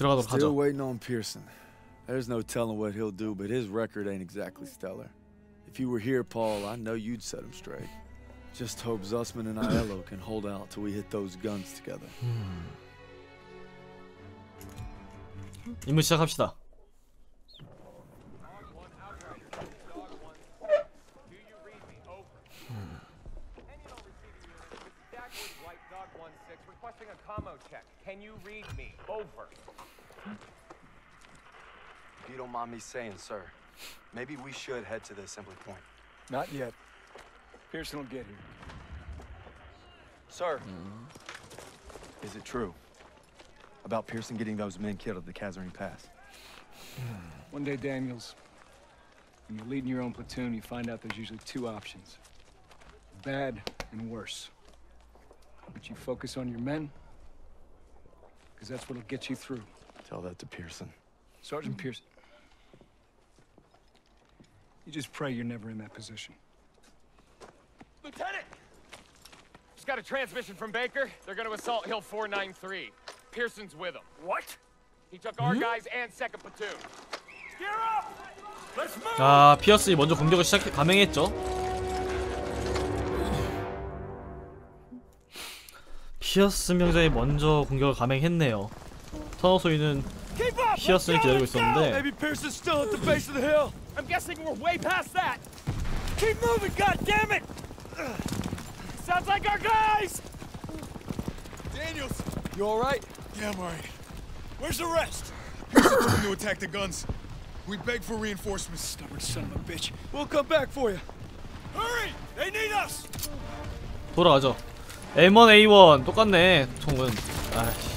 들어가도록 Still 하죠. waiting on Pearson. There's no telling what he'll do, but his record ain't exactly stellar. If you were here, Paul, I know you'd set him straight. Just hope Zussman and Aiello can hold out till we hit those guns together. 임무 시작합시다. A commo check. Can you read me? Over. If you don't mind me saying, sir, maybe we should head to the assembly point. Not yet. Pearson will get here. Sir! Mm-hmm. Is it true? About Pearson getting those men killed at the Kazarine Pass? Hmm. One day, Daniels, when you're leading your own platoon, you find out there's usually two options. Bad and worse. But you focus on your men, because that's what'll get you through. Tell that to Pearson. Sergeant Pearson. You just pray you're never in that position. Lieutenant! Just got a transmission from Baker. They're gonna assault Hill 493. Pearson's with them. What? He took our guys and second platoon. Gear up! Let's move! 자, 피어스이 먼저 공격을 시작 감행했죠. 피어스 명장이 먼저 공격을 감행했네요. 터너 소위는 피어스를 기다리고 있었는데. I'm guessing we're way past that. Keep moving, goddammit! Sounds like our guys! Daniels! You all right? Yeah, I'm alright. Where's the rest? Told them to attack the guns. We begged for reinforcements. Stubborn son of a bitch. We'll come back for you. Hurry! They need us! 돌아가죠. M1A1 똑같네. 총은. 아이씨.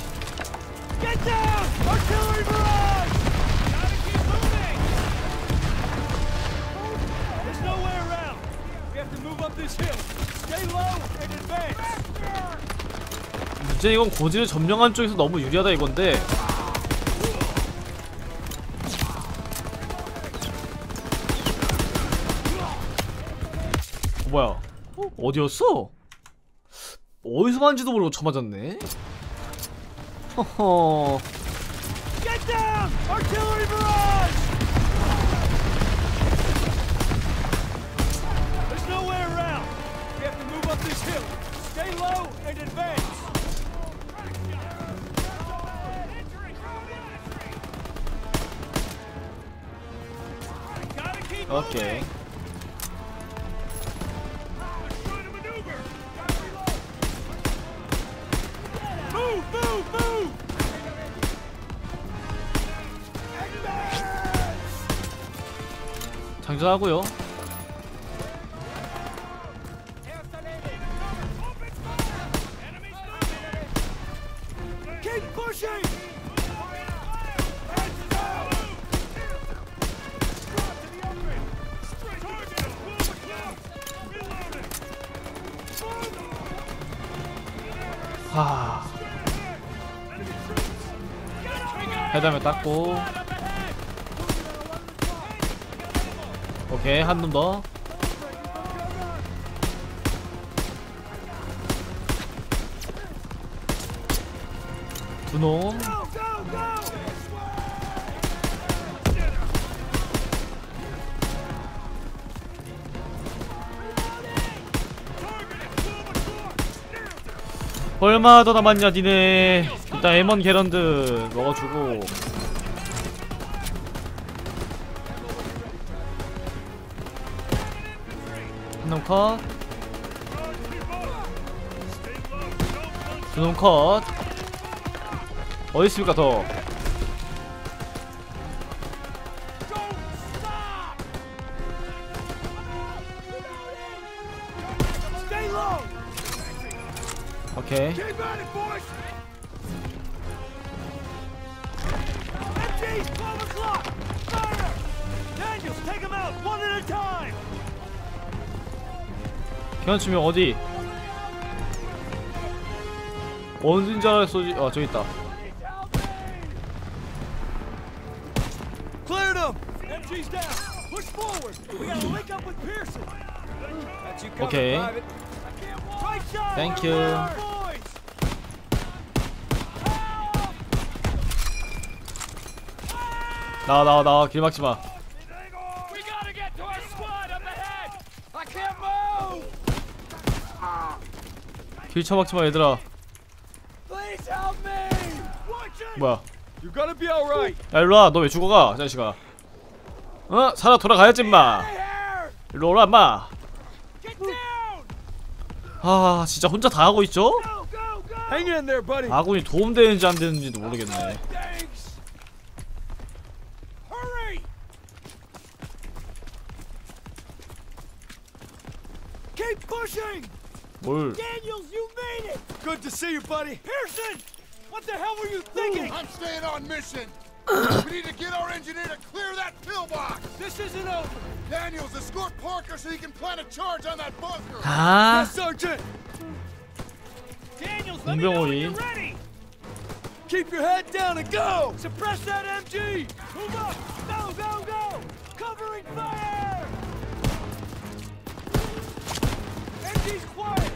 문제 이건 고지를 점령한 쪽에서 너무 유리하다 이건데. 어, 뭐야? 어? 어디였어? 어디서 만지도 모르고 쳐맞았네. 허허. Artillery 장전하고요. 하. 해담에 닦고. 오케이 한 놈 더. 두 놈. 얼마 더 남았냐 니네 일단 M1 게런드 먹어주고 한놈 컷. 두놈 컷. 어디 있습니까 더? 오케이. 피난치면 어디? 어딘 줄 알았어? 아 저기 있다. Cleared them! MG's down! Push forward! We gotta link up with Pearson! Got you covered, Okay. Private. Tight shot! Thank We're you. our boys! 나와 나와 나와 길 막지 마. We gotta get to our squad up ahead! I can't move! 길 처막지 마 얘들아. Please help me! Watch it! 뭐야? You're gonna be alright. 야 일로 와. 너 왜 죽어가, 자식아? 어? 살아 돌아가야지. Here! 일로 오라 down! 아 진짜 혼자 다 하고 있죠? Go, go, go! Hang in there, buddy. 아군이 도움되는지 안 되는지도 모르겠네. Keep pushing. Word. Daniels, you made it! Good to see you, buddy. Pearson! What the hell were you thinking? I'm staying on mission. we need to get our engineer to clear that pillbox. This isn't over. Daniels, escort Parker so he can plant a charge on that bunker. Huh? Yes, Sergeant. Daniels, let me know when you're ready. Keep your head down and go! Suppress that MG! Move up! Go, go, go! Covering fire! MG's quiet!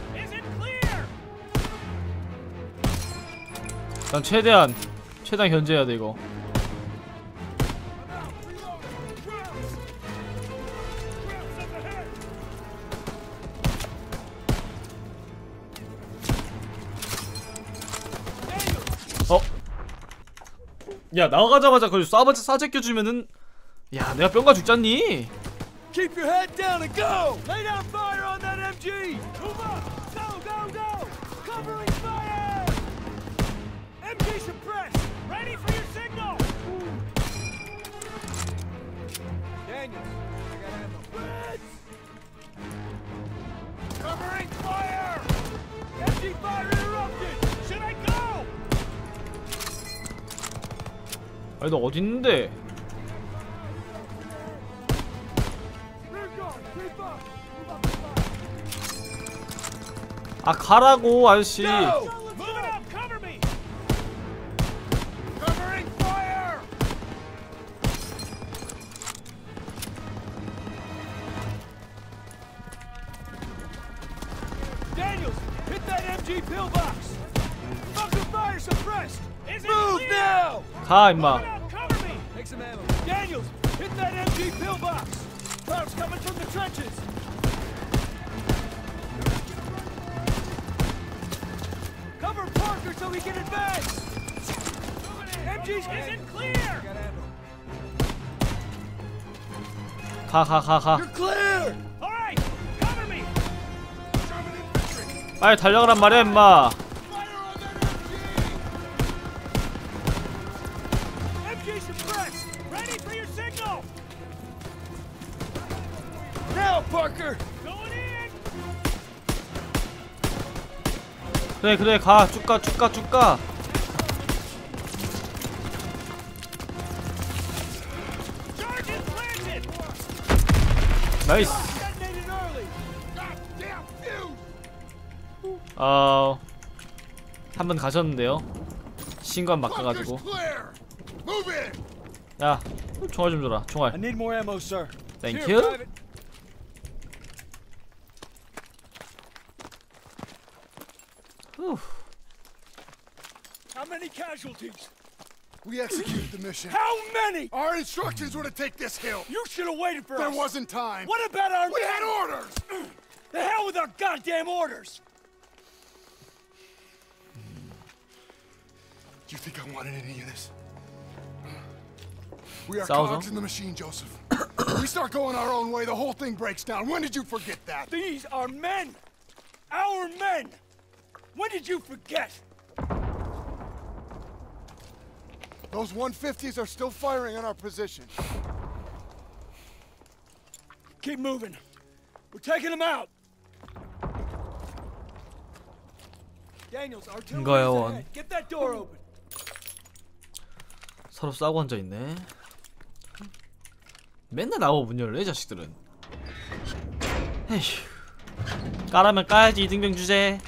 난 최대한 최대한 견제해야 돼 이거. 어? 야 나가자마자 그걸 쏴 쏴제껴주면은 야 내가 뿅가 죽잖니? Keep your head down and go. Lay down fire on that MG! Move up! 아니 너 fire! 아 가라고 아저씨. Moving Pillbox! Bunker fire suppressed! Is Move clear? now! Time up. Cover me! Take some ammo. Daniels, hit that MG pillbox! Clouds coming from the trenches! Cover Parker so we can advance! MG's isn't clear! Ha ha ha ha. You're clear! 빨리 달려가란 말이야 임마. 그래 그래 가 쭉 가 쭉 가 쭉 가. 나이스. 어 한 번 가셨는데요. 신관 in. 야 총알 좀 줘라. 총알. 땡큐. 후. How many casualties? We executed the mission. How many? Our instructions were to take this hill. You should have waited for There us! wasn't time. What about our... We had orders. The hell with our goddamn orders! You think I wanted any of this? We are cogs in the machine, Joseph. we start going our own way, the whole thing breaks down. When did you forget that? These are men! Our men! When did you forget? Those 150s are still firing on our position. Keep moving. We're taking them out. Daniels, artillery Go ahead. Get that door open. 서로 싸고 앉아 있네. 맨날 나오고 문 열래 이 자식들은. 에휴. 까라면 까야지 이등병 주제.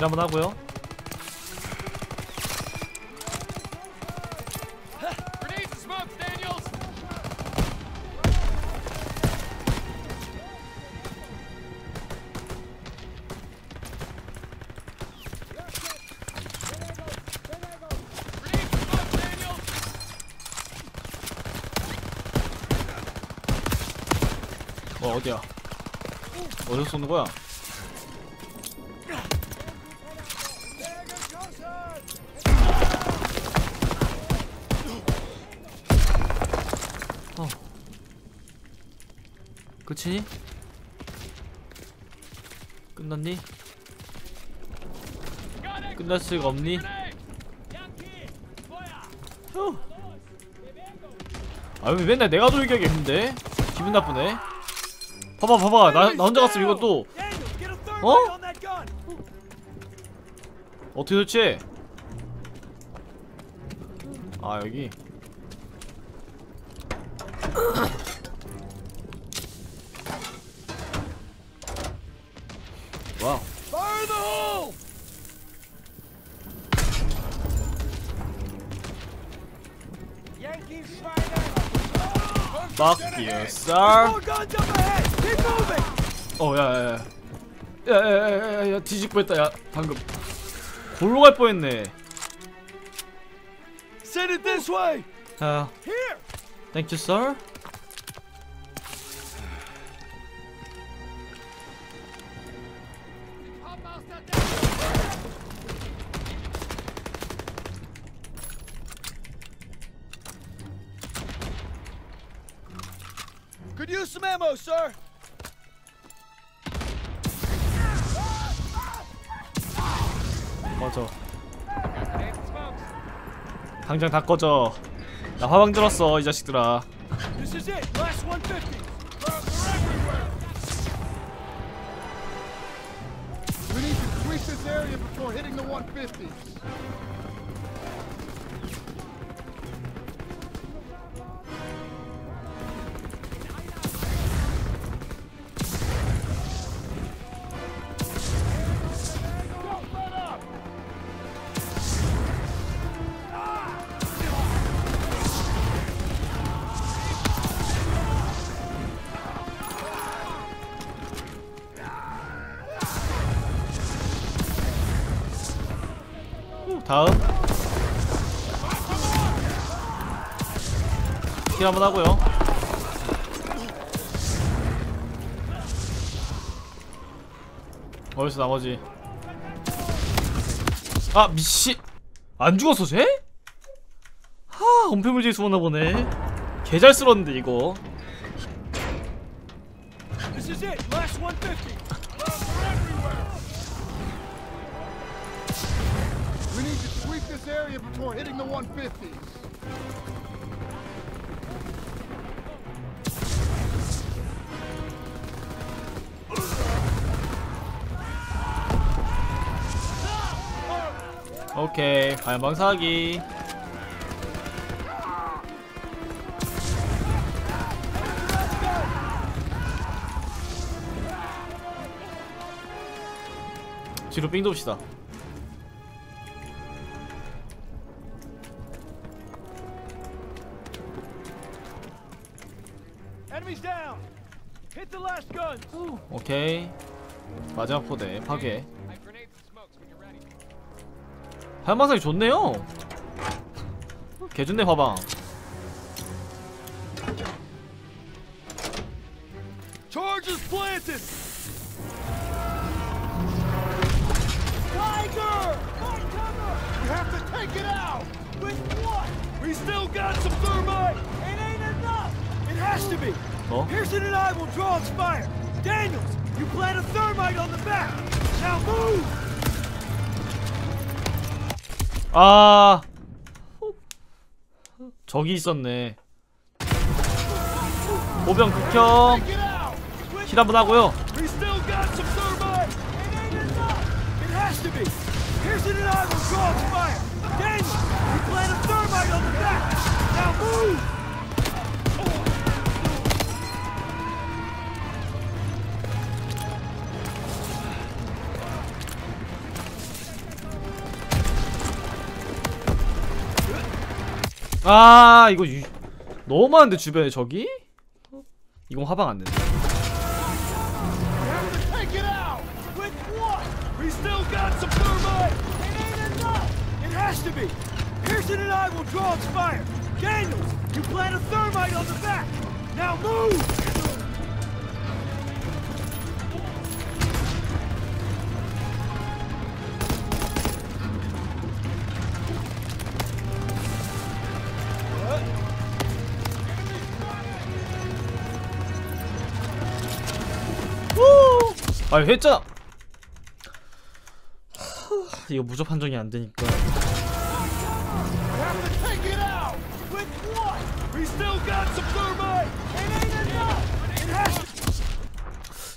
일 한번 하고요. 뭐 어디야? 어디서 쏘는 거야? 끝이니? 끝났니? 끝날 수가 없니? 후. 아왜 맨날 내가 돌격했는데? 기분 나쁘네. 봐봐 봐봐 나, 나 혼자 갔으면 이것도 어? 어떻게 설치해? 아 여기 Fuck you sir More guns up ahead! Keep moving! 어 야 야 야 야 야 야 야 야 뒤집고 했다 야 방금 골로 갈 뻔했네 Send it this way! 자 Here! 땡큐 sir 당장 다 꺼져 나 화방 들었어 이 자식들아 150! We need to sweep this area before hitting the 150s. 킬 한번 하고요 어디서 나머지 아 미씨 안 죽었어 쟤? 하 엄폐물질 숨었나 보네 개잘 쓸었는데 이거 This is it! Last 150! We need to sweep this area before hitting the 150s. 오케이 발망사기 뒤로 삥 돕시다 Enemies down! Hit the last guns! 오케이 마지막 포대 파괴 발망사기 좋네요 개좋네 화방 Charges planted! Tiger! Find cover! We have to take it out! With what? We still got some thermite! It ain't enough! It has to be! 어? Pearson and I will draw its fire! Daniels, you plant a thermite on the back! Now move! 아. 저기 있었네. 보병 극혐! 힐 한번 하고요 아 이거 유... 너무 많은데 주변에 적이? 이건 화방 안 된다 move! 아 했잖아 이거 무적 판정이 안 되니까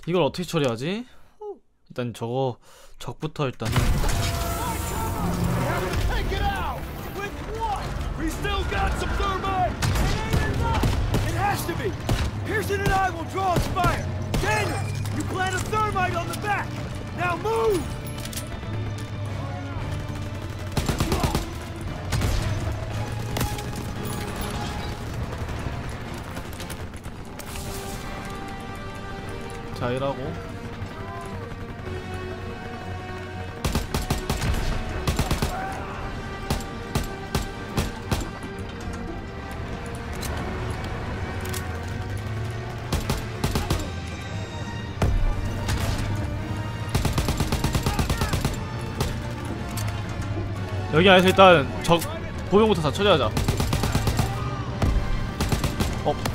이걸 어떻게 처리하지? 일단 저거 적부터 일단은! Pearson and I will draw its fire! Daniels, you plant a thermite on the back! Now move! 자 이라고 여기 안에서 일단 적 보병부터 다 처리하자 어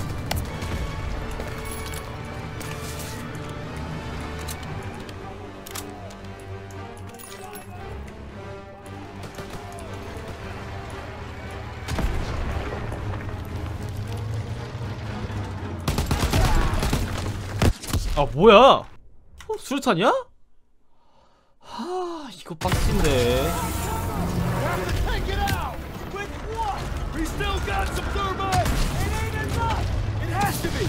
아 뭐야? 어, 수류탄이야? 하 이거 빡친데 We still got some thermite! It ain't enough! It has to be!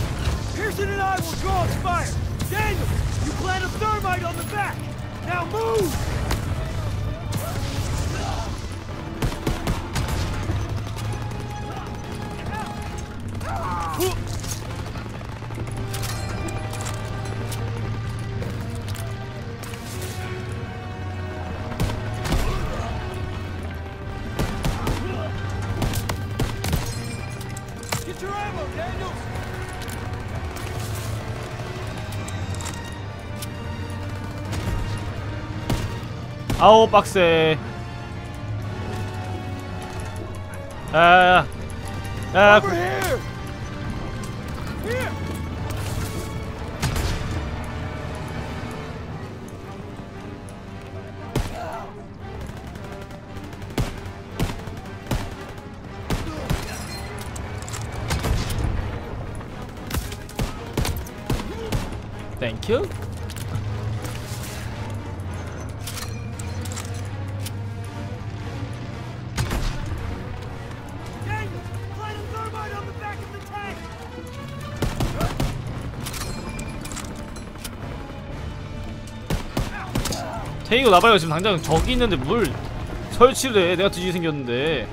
Pearson and I will draw its fire! Daniel, you plant a thermite on the back! Now move! 아우 빡세. 야야야 tank! 테이거 나봐요. 지금 당장 저기 있는데 물 설치를 해. 내가 뒤지게 생겼는데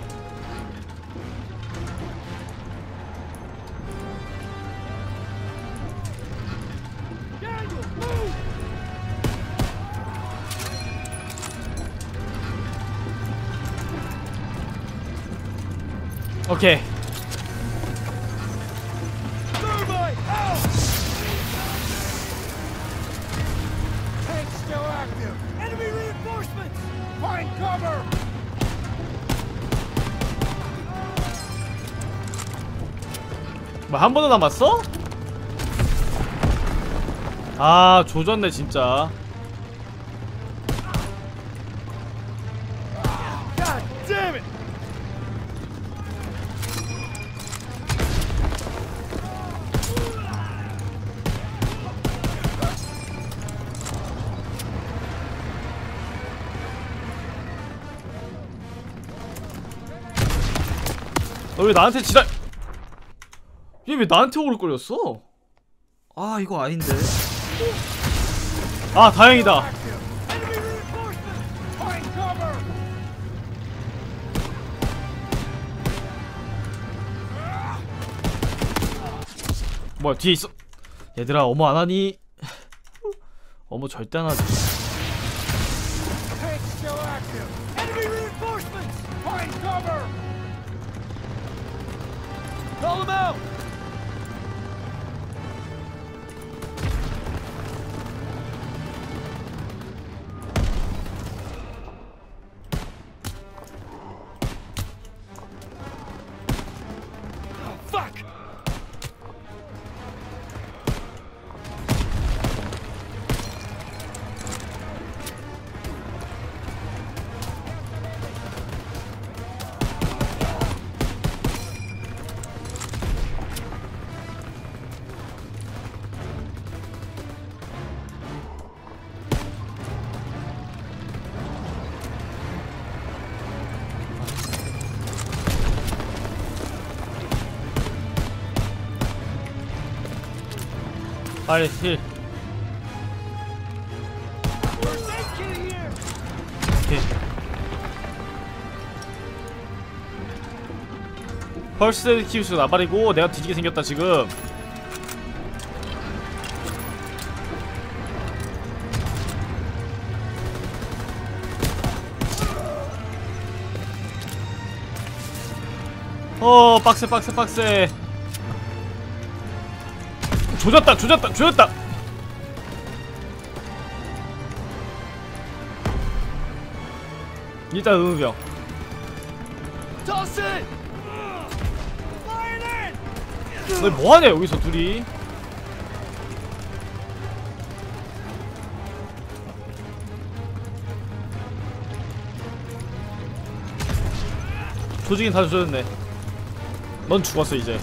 오케이 Thermite, out! Tank's still active! Enemy reinforcements! Find cover! 뭐한 번도 남았어? 아 조졌네 진짜 God damn it! 왜 나한테 지랄? 얘 왜 나한테 오글거렸어? 아 이거 아닌데. 아 다행이다. 뭐야 뒤에 있어? 얘들아 어머 안하니? 어머 절대 안하지. Call them out. 빨리 힐. 오케이. 펄스 키우스 나발이고 내가 뒤지게 생겼다 지금. 어 빡세 빡세 빡세 조졌다 조졌다 조졌다. 일단 in. 너 뭐하냐 여기서 둘이? 조직인 다 조졌네. 넌 죽었어 이제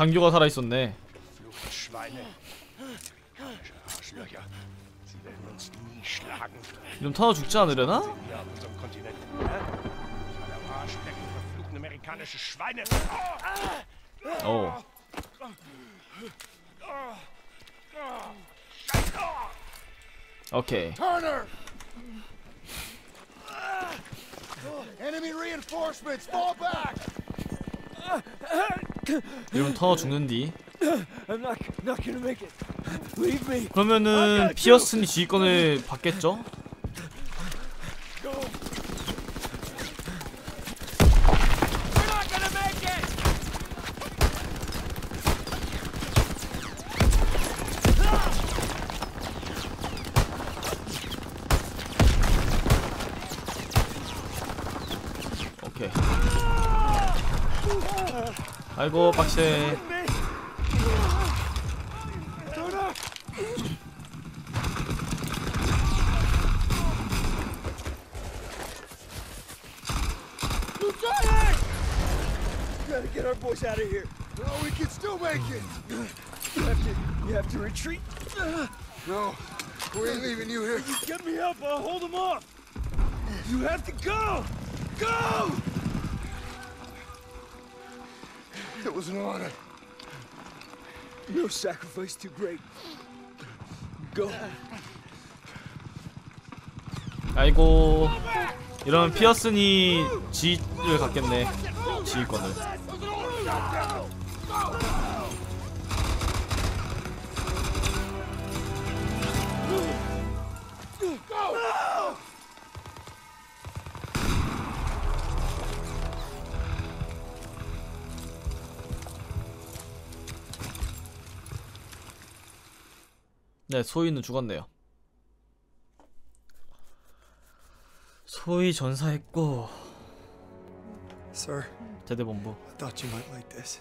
장교가 nie schlagen. 이럼 터너 죽지 않으려나? 어. 오케이 Turner! Enemy reinforcements, fall back! 이러면 터너 죽는디. 그러면은 피어슨이 지휘권을 받겠죠? 아이고 빡세 Gotta get our boys out of here. No, we can still make it! You have to. You have to retreat. No, we ain't leaving you here. Get me up. I'll hold them off. You have to go. Go. It was an honor. No sacrifice too great. Go. 아이고 이러면 피어슨이 지휘를 갖겠네 지휘권을 네 소희는 죽었네요 소희 전사했고 Sir, 대대본부 I thought you might like this.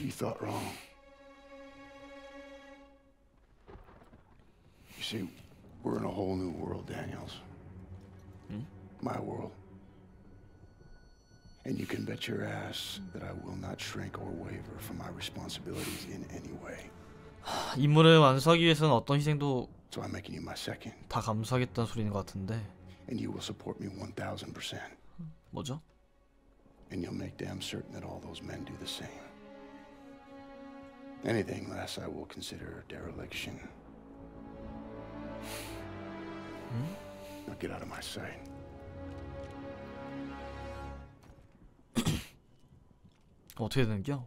You thought wrong. You see, we're in a whole new world, Daniels. My world. And you can bet your ass that I will not shrink or waver from my responsibilities in any way. 임무를 완수하기 위해서는 어떤 희생도 So I'm making you my second, 다 감수하겠다는 소리인 것 같은데 and you will support me 1000%. 뭐죠? And you'll make damn certain that all those men do the same. Anything less I will consider dereliction. Now get out of my sight. 그럼 어떻게 되는겨?